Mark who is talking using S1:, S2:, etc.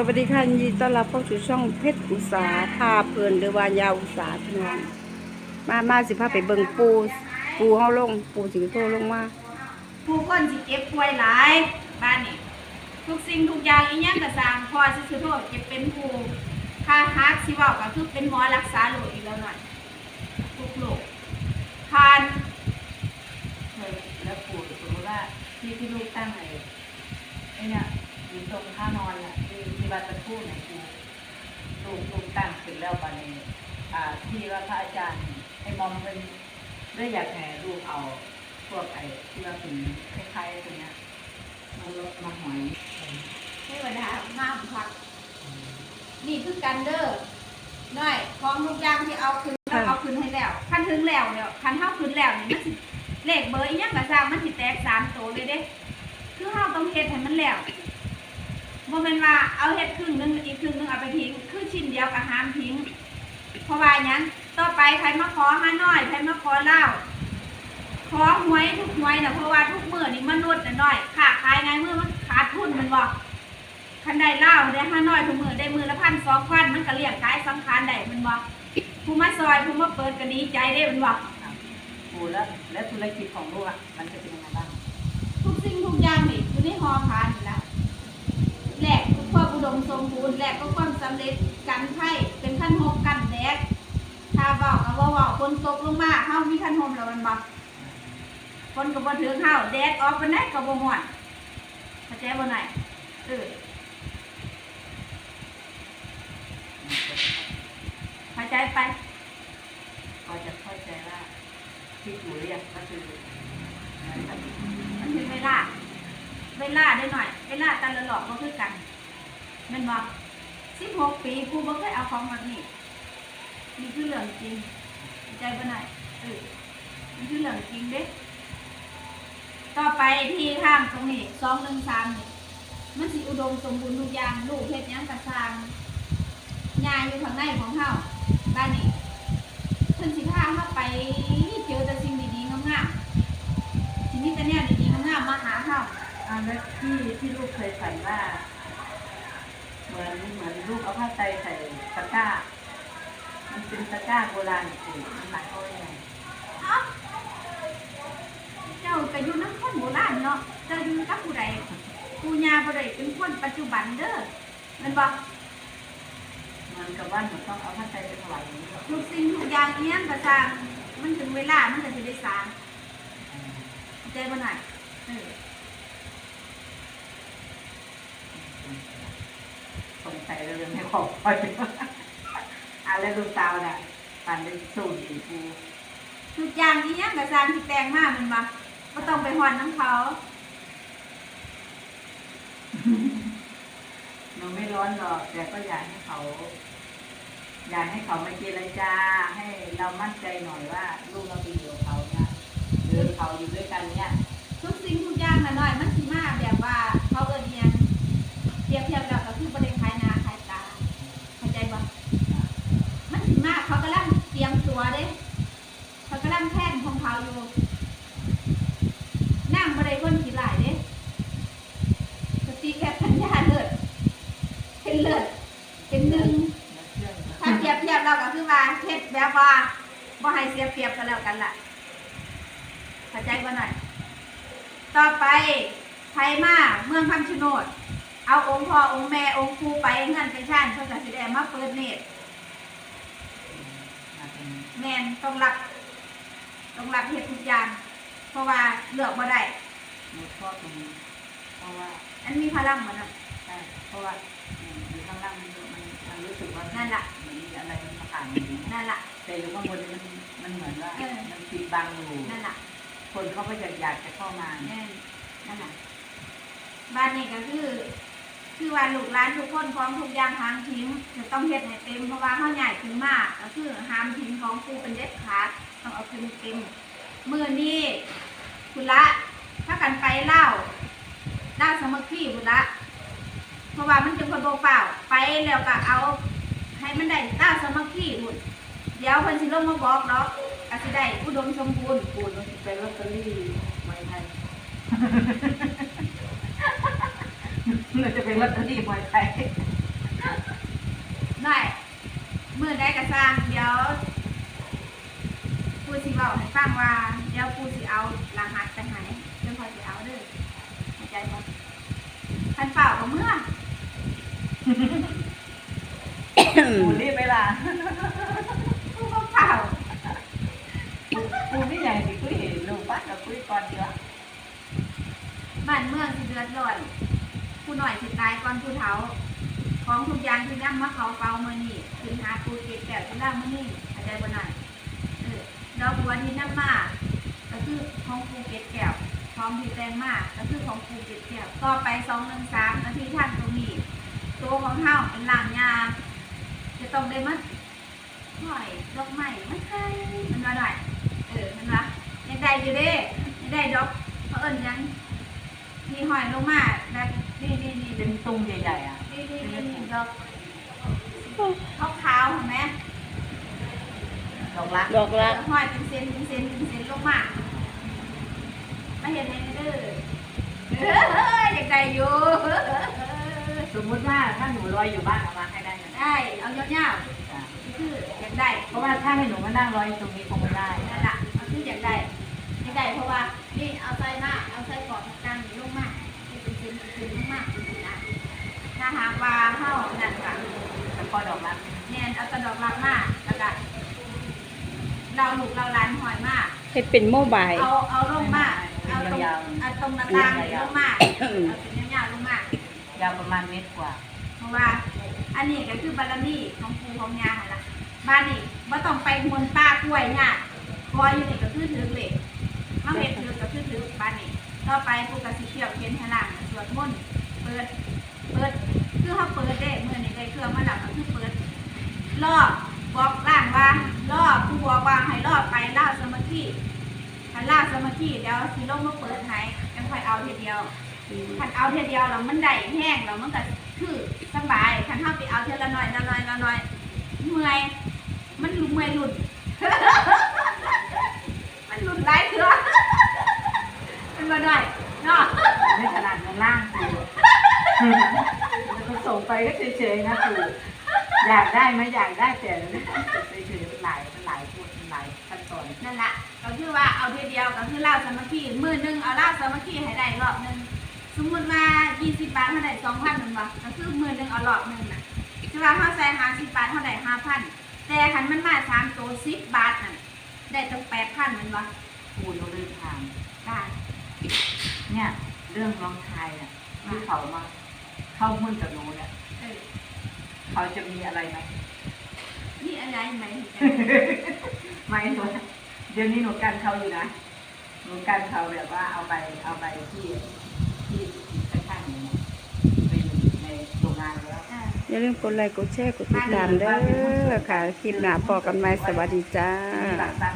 S1: สวัสดีค่ะยินดีต้อนรับเข้าสู่ช่องเพชรอุตสาพาเพลินหรือว่ายาอุตสาหพี่น้องมามาสิพาไปเบิ่งปูปูเฮาลง ปูสิโทรลงมา
S2: ผู้คนสิเก็บป่วยหลายบ้านนี่ทุกสิ่งทุกอย่างอีหยังก็สร้างพอสิคือโทษเก็บเป็นผู้ค่าฮักสิเว้าก็คือเป็นหมอรักษาโรคอีกแล้วหน่อยทุกโรคทาน
S3: เคยแล้วปู่สมมติว่าที่ที่ลูกตั้งไอ้ไอ้เนี่ยอยู่ตรงท่านอนน่ะ วัดตะพูเนี่ยคือลูกลูกตั้งเสร็จแล้วปานนี้อ่าที่ว่าพระอาจารย์ให้มอมเป็นได้อยากแห่ลูกเอาพวกไอ้ที่ว่าเป็นคล้ายๆตัวเนี้ยมาลดมาหอย
S2: เทวดามามพัก นี่คือกันเด้อน้อยของทุกอย่างที่เอาคืนแล้วเอาคืนให้แล้วคันถึงแล้วแล้วคันเฮาคืนแล้วนี่มันสิเลขเบอร์อีหยังก็สร้ามันสิแตกสามตัวเลยเด้ คือเฮาต้องเฮ็ดให้มันแล้ว บ่แม่นว่าเอาเฮ็ดครึ่งหนึงอีกครึ่งหนึงเอาไปทิ้งคือชิ้นเดียวก็ห้ามทิ้ง เพราะว่าหยังต่อไปใครมาขอหาน้อยใครมาขอเหล้าขอหวยทุกหวยน่ะเพราะว่าทุกมื้อนี่มนุษย์น่ะน้อยค้าขายไงมื้อมันขาดทุนแมันบ่คันได้เหล้าได้ห้าน้อยทุกมื้อได้มื้อละพันสองพันมันก็เลี้ยงกายสังขารได้แมันบ่ผู้มาซอยผู้มาเปิดก็ดีใจได้แมันบ่
S3: ปู่แล้วแล้วธุรกิจของลูกอะมันจะเป็นยังไงบ้าง
S2: ทุกสิ่งทุกอย่างนี่อยู่ในหอพานนี่ละ แหลกก็ความอุดมสมบูรณ์แหลกก็ความสำเร็จกันไพ่เป็นขั้นโฮมกันแดดถ้าบอกก็ว่าบอกคนตกลงมาเฮามีขั้นโฮมแล้วมันบ่คนก็บ่ถึงเฮาแดดออกปานใดก็บ่ม่วนเข้าใจบ่ไหนเออเข้าใจไป
S3: ก็จะเข้าใจว่าที่ปู่เรียกก็คือนะครับ
S2: มันถึงเวลา เวลาได้หน่อย เวลาแต่ละหลอกบ่คือกันแม่นบ่16ปีกูบ่เคยเอาของแบบนี้นี่คือเรื่องจริง ใจบ่ไหนเออนี่คือเรื่องจริงเด้ต่อไปที่ข้างตรงนี้สองหนึ่งสามนี่มันสิอุดมสมบูรณ์ทุกอย่างลูกเฮ็ดยังกระสร้างยายอยู่ข้างในของเฮาบ้านนี้ อ่าแล้
S3: วที่ที่ลูกเคยฝันว่า เหมือนเหมือนลูกเอาผ้าไตรใส่ตะกร้า มันเป็นตะกร้าโบราณสิมันหมายความว่ายังไง
S2: เอ้าเจ้าก็อยู่นำคนโบราณเนาะเจ้าอยู่กับผู้ใดปู่ย่าบ่ได้เป็นคนปัจจุบันเด้อแมันบ่
S3: เหมือนกับว่าหนูต้องเอาผ้าไตรไปถวายอย่างนี้หรอ
S2: ทุกสิ่งทุกอย่างเนี้ยกระสร้างมันถึงเวลามันก็จะได้สร้างเข้าใจบ่หน่อยเออ
S3: งสัยเลยไม่ขอบคอยอะแล้วลูกสาวน่ะฝันเป็นสูตรสีฟู
S2: ทุกอย่างนี้กระสร้างที่แต่งมามันบ่ก็ต้องไปหอนน้ำเขา
S3: หนูไม่ร้อนหรอก แต่ก็อยากให้เขา อยากให้เขามาเจรจา ให้เรามั่นใจหน่อยว่า ลูกเราไปอยู่กับเขาเนี่ยหรือเขาอยู่ด้วยกันเนี่ย
S2: ทุกสิ่งทุกอย่างน่ะหน่อย มันสิมาแบบว่าเขาเอิ้นอิหยังเปรียบเทียบแล้วก็คือบ่ได้ขายหน้าขายตาเข้าใจบ่มันสิมาเขากำลังเตรียมตัวเด้เขากำลังแท่นของเขาอยู่นั่งบ่ได้คนขี้หลายเด้สติแค่ปัญญาเลิศเป็นเลิศเป็นหนึ่ง ถ้าเปรียบเทียบเราก็คือว่าเฮ็ดแบบว่า บ่ให้เสียเปรียบกันแล้วกันล่ะเข้าใจบ่หน่อย ต่อไปไทยมาเมืองคำชะโนด เอาองค์พ่อองค์แม่องค์ครูไปเงินไปชาติเพื่อจะสิได้มาเปิดเนตรแม่นต้องรับต้องรับเฮ็ดทุกอย่าง เพราะว่าเลือกบ่ได้
S3: หนูชอบตรงนี้เพราะว่า
S2: อันมีพลังเหมือนกัน
S3: ใช่เพราะว่าอยู่ข้างล่างมันมันมันรู้สึกว่า
S2: นั่นล่ะ
S3: เหมือนมีอะไรมันผ่านอยู่
S2: นั่นล่ะ
S3: แต่อยู่ข้างบนมันมันเหมือนว่า
S2: เออ
S3: มันปิดบังอยู่
S2: นั่นล่ะ
S3: คนเขาก็อยากอยากจะเข้ามา
S2: แม่นนั่นน่ะบ้านนี้ก็คือ คือว่าลูกหลานทุกคนพร้อมทุกอย่างทางทิ้งจะต้องเฮ็ดให้เต็มเพราะว่าเขาใหญ่ขึ้นมากก็คือห้ามทิ้งของครูเป็นเด็ดขาดต้องเอาขึ้นเต็มมือนี้คุณละถ้ากันไปเล่าเล่าสามัคคีคุณละ เพราะว่ามันจะคนโบเปล่าไปแล้วก็เอา ให้มันได้เล่าสามัคคีหุ่น เดี๋ยวคนสิลงมาบอกเนาะก็สิได้อุดมสมบูรณ์
S3: ปูนมันเป็นลอตเตอรี่ไว้ไทยเราจะเป็นลอตเตอรี่มวยไทย
S2: ได้เมื่อได้กระสร้างเดี๋ยวปูสิบอกให้ฟังว่าเดี๋ยวปูสิเอารหัสไปให้เดี๋ยวพอสิเอาเด้อเข้าใจบ่ท่านเปล่าก็เมื่อ
S3: ปูรีบไปล่ะ
S2: ปูก็เปล่า
S3: ปูนี่ใหญ่สิคุยลูกบ้านเรา คุยก่อนเดียว
S2: บ้านเมืองสิเดือดร้อนผู้หน่อยสิตายก่อนผู้เฒ่า ของทุกอย่างที่นำมาเขาเฝ้ามือนี่ถึงหาปูเก็บแบบที่ล่างมือนี่เข้าใจบ่หน่อยเออดอกบัวที่นำมาก็คือของปูเก็บแก้วพร้อมที่แตงมาก็คือของปูเก็บแก้วต่อไปสองหนึ่งสามนาทีท่านตรงนี้ตัวของเฮาเป็นหลังยาจะต้องได้มาหน่อยดอกไม้ไม่ใช่มันหน่อยเออมันว่า ยังได้อยู่เด้ยังได้ดอกเพราะเอิญยังมีหอยลงมาแล้วนี่นี่นี่
S3: เป็นตุ้มใหญ่ๆอะ
S2: นี่นี่นี่นี่ดอกขาวขาวๆเห็นไหม
S3: ดอกรัก
S1: ดอกรัก
S2: ห้อยเป็นเซนเป็นเซนเป็นเซนลงมาไม่เห็นไหมเด้อเอออยากได้อยู่
S3: สมมุติว่าถ้าหนูลอยอยู่บ้านเอามาให้ได้ไหม
S2: ได้เอายาว
S3: จ้ะ
S2: ๆคืออยากได้
S3: เพราะว่าถ้าให้หนูมานั่งลอยอยู่ตรงนี้คงไม่ได้
S2: นั่นแหละเอาคืออยากได้ อยากได้เพราะว่านี่เอาใส่หน้าเอาใส่กรอบกลางลงมาให้เป็นเซนเป็นเซนลงมานะถ้าหากว่าเท่านั่นค่ะ
S3: แล้วก็ดอกรัก
S2: เนี่ยเอากระดอกลักมาแล้วก็เราลูกเราหลานหอยมาก
S1: ให้เป็นโมบาย
S2: เอาเอาลงมาเอาตรง
S3: ยาว
S2: เอาตรงหน้าต่างนี่ลงมาเอาเป็นยาวๆลงมา
S3: ๆยาวประมาณเมตรกว่า
S2: เพราะว่าอันนี้ก็คือบารมีของปู่ของย่าหั่นล่ะบ้านนี้บ่ต้องไปมนต์ป้ากล้วยเนี่ยคอยอยู่นี่ก็คือถือเหล็ก มาเฮ็ดถือก็คือถือบ้านนี้ต่อไปปู่ก็สิเที่ยวเขียนให้ล่างสวดมนต์เปิด เปิดคือเฮาเปิดได้เมื้อนี้ได้เครื่องมาแล้วก็คือเปิดรอบบอกล่างว่ารอบผู้บอกว่าให้รอบไปล่าสมาธิถ้าล่าสมาธิเดี๋ยวสิลงมาเปิดให้จังค่อยเอาทีเดียวคันเอาทีเดียวแล้วมันได้แห้งแล้วมันก็คือสบายคันเฮาไปเอาเทีละหน่อยละหน่อยละหน่อยเมื่อยมันลุเมื่อยหลุด มันหลุดหลายเถื่อ เป็นมาหน่อยเนาะ
S3: ไม่ขนาดข้างล่างปู แล้วก็ส่งไปก็เฉยๆนะปูอยากได้ไหมอยากได้แต่เฉยๆมันหลายมันหลายพูดมันหลายขั้นตอน
S2: นั่นแหละก็คือว่าเอาทีเดียวก็คือล่าสามัคคีมือหนึงเอาล่าสามัคคีให้ได้รอบหนึงสมมติว่า20บาทเท่าไหร่2,000นั่นบ่ก็คือมือหนึงเอารอบหนึงน่ะคือว่าเฮาใส่50บาทเท่าไหร่5,000แต่คันมันมา3ตัว10บาทนั่นได้ตั้ง8,000แม่นบ่
S3: ปูนเราเดินทาง
S2: ได้
S3: เนี่ยเรื่องร้องไห้เนี่ยที่เขามาเข้าหุ้นกับหนูเนี่ย
S2: เออ
S3: เขาจะมีอะไรไหม
S2: นี่อะไรไหม
S3: ไม่หนูเดี๋ยวนี้หนูกันเขาอยู่นะ หนูกันเขาแบบว่าเอาไปเอาไปที่ที่ข้างๆหนูเนี่ยไปอยู่ในโรงงานแล้ว
S2: อ่า
S1: อย่าลืมกดไลค์กดแชร์กดติดตามเด้อค่ะคลิปหน้าพอกันไหมสวัสดีจ้า
S3: มีหลักทรัพย์